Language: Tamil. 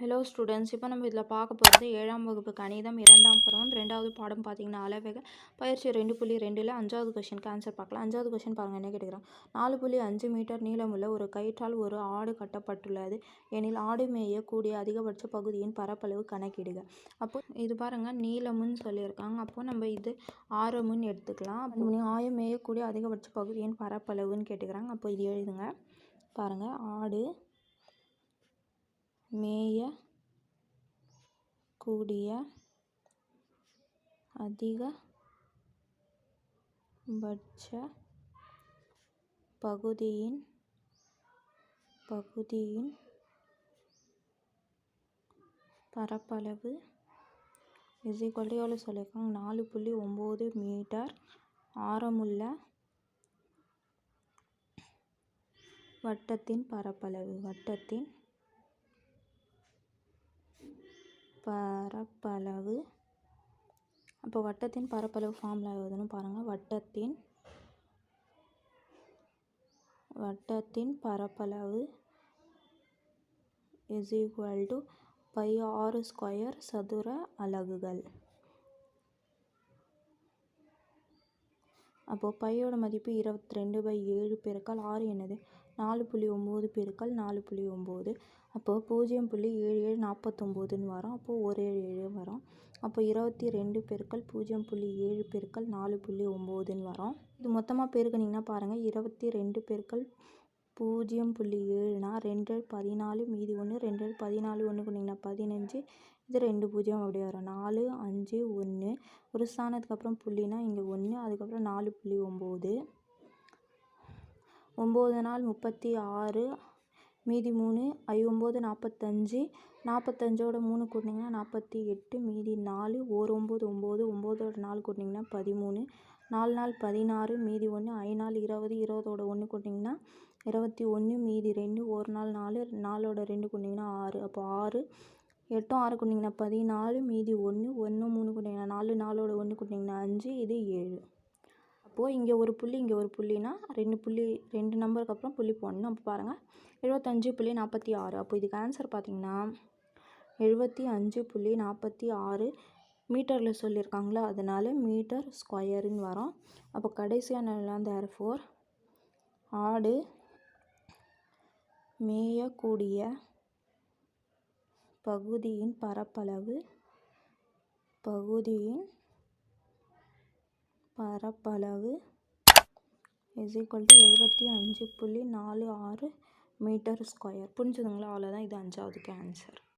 ஹலோ ஸ்டூடெண்ட்ஸ் இப்போ நம்ம இதில் பார்க்க போகிறது ஏழாம் வகுப்பு கணிதம் இரண்டாம் பருவம் ரெண்டாவது பாடம் பார்த்தீங்கன்னா அளவேக பயிற்சி ரெண்டு புள்ளி ரெண்டில் அஞ்சாவது கொஷனுக்கு ஆன்சர் பார்க்கலாம். அஞ்சாவது கொஷின் பாருங்கள் என்ன கேட்குறான்? நாலு புள்ளி அஞ்சு மீட்டர் நீளமுள்ள ஒரு கயிற்றால் ஒரு ஆடு கட்டப்பட்டுள்ளது. எனில் ஆடு மேயக்கூடிய அதிகபட்ச பகுதியின் பரப்பளவு கணக்கிடுக. அப்போ இது பாருங்கள் நீளமுன்னு சொல்லியிருக்காங்க. அப்போ நம்ம இது ஆரமுன்னு எடுத்துக்கலாம். ஆயம் மேயக்கூடிய அதிகபட்ச பகுதியின் பரப்பளவுன்னு கேட்டுக்கிறாங்க. அப்போ இது எழுதுங்க. பாருங்கள் ஆடு மேய கூடிய அதிகபட்ச பகுதியின் பகுதியின் பரப்பளவு இஸ் டு எவ்வளோ சொல்லியிருக்காங்க? நாலு புள்ளி ஒம்பது மீட்டர் ஆரமுள்ள வட்டத்தின் பரப்பளவு. வட்டத்தின் பரப்பளவு. அப்போ வட்டத்தின் பரப்பளவு ஃபார்முலா எழுதணும் பாருங்கள் வட்டத்தின் வட்டத்தின் பரப்பளவு இஸ் ஈக்குவல் டு பை ஆறு ஸ்கொயர் சதுர அலகுகள். அப்போது பையோட மதிப்பு இருபத்தி ரெண்டு பை ஏழு பெருக்கால் ஆறு என்னது? நாலு புள்ளி ஒம்பது பெருக்கால் நாலு புள்ளி ஒம்பது. அப்போது பூஜ்ஜியம் புள்ளி ஏழு ஏழு நாற்பத்தொம்போதுன்னு வரும். அப்போது ஒரு ஏழு ஏழு வரும். அப்போ இருபத்தி ரெண்டு பெருக்கல் பூஜ்ஜியம் புள்ளி ஏழு பெருக்கல் நாலு புள்ளி ஒம்போதுன்னு வரும். இது மொத்தமாக பெருக்குனிங்கன்னா பாருங்கள் இருபத்தி ரெண்டு பெருக்கல் பூஜ்ஜியம் புள்ளி ஏழுனா ரெண்டு பதினாலு மீதி ஒன்று ரெண்டு பதினாலு ஒன்று கொண்டிங்கன்னா பதினஞ்சு இது ரெண்டு பூஜ்ஜியம் அப்படி வரும். நாலு அஞ்சு ஒன்று. ஒரு ஸ்தானத்துக்கு அப்புறம் புள்ளினா இங்கே ஒன்று அதுக்கப்புறம் நாலு புள்ளி ஒம்பது. ஒம்பது நாள் முப்பத்தி ஆறு மீதி மூணு ஐ ஒம்பது நாற்பத்தஞ்சு நாற்பத்தஞ்சோட மூணு கூட்டினீங்கன்னா நாற்பத்தி எட்டு மீதி நாலு ஓர் ஒம்பது ஒம்பது ஒம்போதோட நாலு கூட்டினீங்கன்னா பதிமூணு. நாலு நாள் பதினாறு மீதி ஒன்று ஐந்து நாள் இருபது இருபதோட ஒன்று கூட்டினீங்கன்னா இருபத்தி ஒன்று மீதி ரெண்டு ஒரு நாள் நாலு நாலோட ரெண்டு கூட்டினீங்கன்னா ஆறு. அப்போ ஆறு எட்டும் ஆறு கூட்டினீங்கன்னா பதினாலு மீதி ஒன்று ஒன்று மூணு கூட்டினீங்கன்னா நாலு நாலோட ஒன்று கூட்டினீங்கன்னா அஞ்சு இது ஏழு. அப்போது இங்கே ஒரு புள்ளி இங்கே ஒரு புள்ளினா ரெண்டு புள்ளி ரெண்டு நம்பருக்கு அப்புறம் புள்ளி போடணும். அப்போ பாருங்கள் எழுபத்தஞ்சு புள்ளி நாற்பத்தி ஆறு. அப்போ இதுக்கு ஆன்சர் பார்த்திங்கன்னா எழுபத்தி அஞ்சு புள்ளி நாற்பத்தி ஆறு மீட்டரில் சொல்லியிருக்காங்களா அதனால் மீட்டர் ஸ்கொயருன்னு வரும். அப்போ கடைசியான தேர் ஃபோர் ஆடு மேயக்கூடிய பகுதியின் பரப்பளவு பகுதியின் பரப்பளவு இஸ் ஈக்குவல் டு எழுபத்தி அஞ்சு புள்ளி நாலு ஆறு மீட்டர் ஸ்கொயர். புரிஞ்சுதுங்களா? அவ்வளோதான் இது அஞ்சாவதுக்கு ஆன்சர்